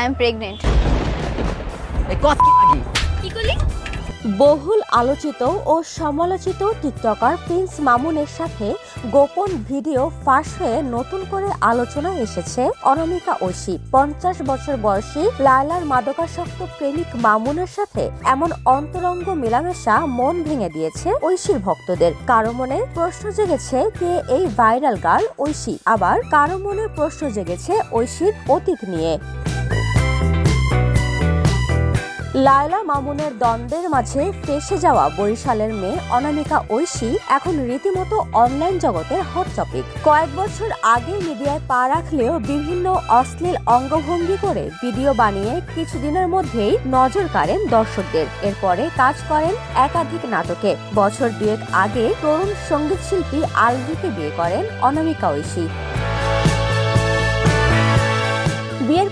I am pregnant. কি করলি? বহুল আলোচিত ও সমালোচিত টিকটকার প্রিন্স মামুনের সাথে গোপন ভিডিও ফাঁস হয়ে নতুন করে আলোচনা এসেছে অনামিকা ঐশী। পঞ্চাশ বছর বয়সী লায়লার মাদকাসক্ত প্রেমিক মামুনের সাথে এমন অন্তরঙ্গ মেলামেশা মন ভেঙে দিয়েছে ঐশীর ভক্তদের। কারও মনে প্রশ্ন জেগেছে কে এই ভাইরাল গার্ল ঐশী? আবার কারও মনে প্রশ্ন জেগেছে ঐশীর অতীত নিয়ে। লায়লা মামুনের দ্বন্দ্বের মাঝে ফেসে যাওয়া বরিশালের মেয়ে অনামিকা ঐশী এখন রীতিমতো অনলাইন জগতের হট টপিক কয়েক বছর আগে মিডিয়ায় পা রাখলেও বিভিন্ন অশ্লীল অঙ্গভঙ্গি করে ভিডিও বানিয়ে কিছুদিনের মধ্যেই নজর কাড়েন দর্শকদের। এরপরে কাজ করেন একাধিক নাটকে। বছর দুয়েক আগে তরুণ সংগীত শিল্পী আলভিকে বিয়ে করেন অনামিকা ঐশী।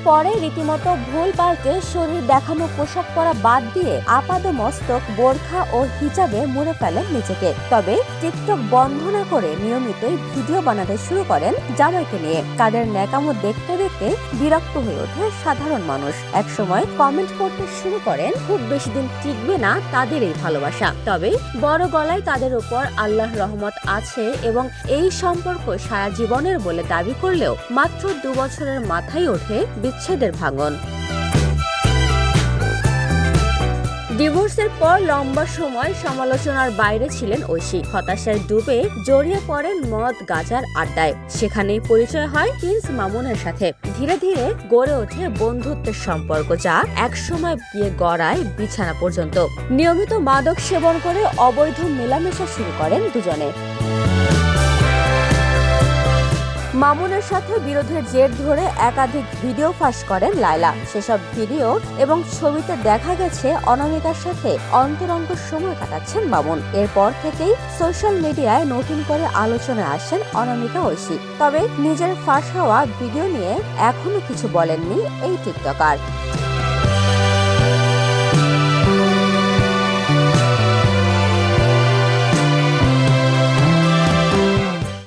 পরে রীতিমতো ভুল পাল্টে শরীর দেখানো পোশাক পরা বাদ দিয়ে আপাদ মস্তক বোরখা ও হিজাবে মুড়ে ফেলেন নিজেকে। তবে টিকটক বন্ধ না করে নিয়মিতই ভিডিও বানাতে শুরু করেন জামাইকে নিয়ে। তাদের ন্যাকামো দেখতে দেখতে বিরক্ত হয়ে ওঠে সাধারণ মানুষ। একসময় কমেন্ট করতে শুরু করেন, খুব বেশি দিন টিকবে না তাদের এই ভালোবাসা। তবে বড় গলায় তাদের উপর আল্লাহ রহমত আছে এবং এই সম্পর্ক সারা জীবনের বলে দাবি করলেও মাত্র দু বছরের মাথায় ওঠে বিচ্ছেদের ভাঙন। ডিভোর্সের পর লম্বা সময় সমালোচনার বাইরে ছিলেন ঐশী। হতাশায় ডুবে জড়িয়ে পড়েন মদ, গাজার আড্ডায়। সেখানেই পরিচয় হয় প্রিন্স মামুনের সাথে। ধীরে ধীরে গড়ে ওঠে বন্ধুত্বের সম্পর্ক, যা একসময় গিয়ে গড়ায় বিছানা পর্যন্ত। নিয়মিত মাদক সেবন করে অবৈধ মেলামেশা শুরু করেন দুজনে। মামুনের সাথে বিরোধের জের ধরে একাধিক ভিডিও ফাঁস করেন লায়লা। সেসব ভিডিও এবং ছবিতে দেখা গেছে অনামিকার সাথে অন্তরঙ্গ সময় কাটাচ্ছেন মামুন। এরপর থেকেই সোশ্যাল মিডিয়ায় নতুন করে আলোচনায় আসেন অনামিকা ঐশী। তবে নিজের ফাঁস হওয়া ভিডিও নিয়ে এখনও কিছু বলেননি এই টিকটকার।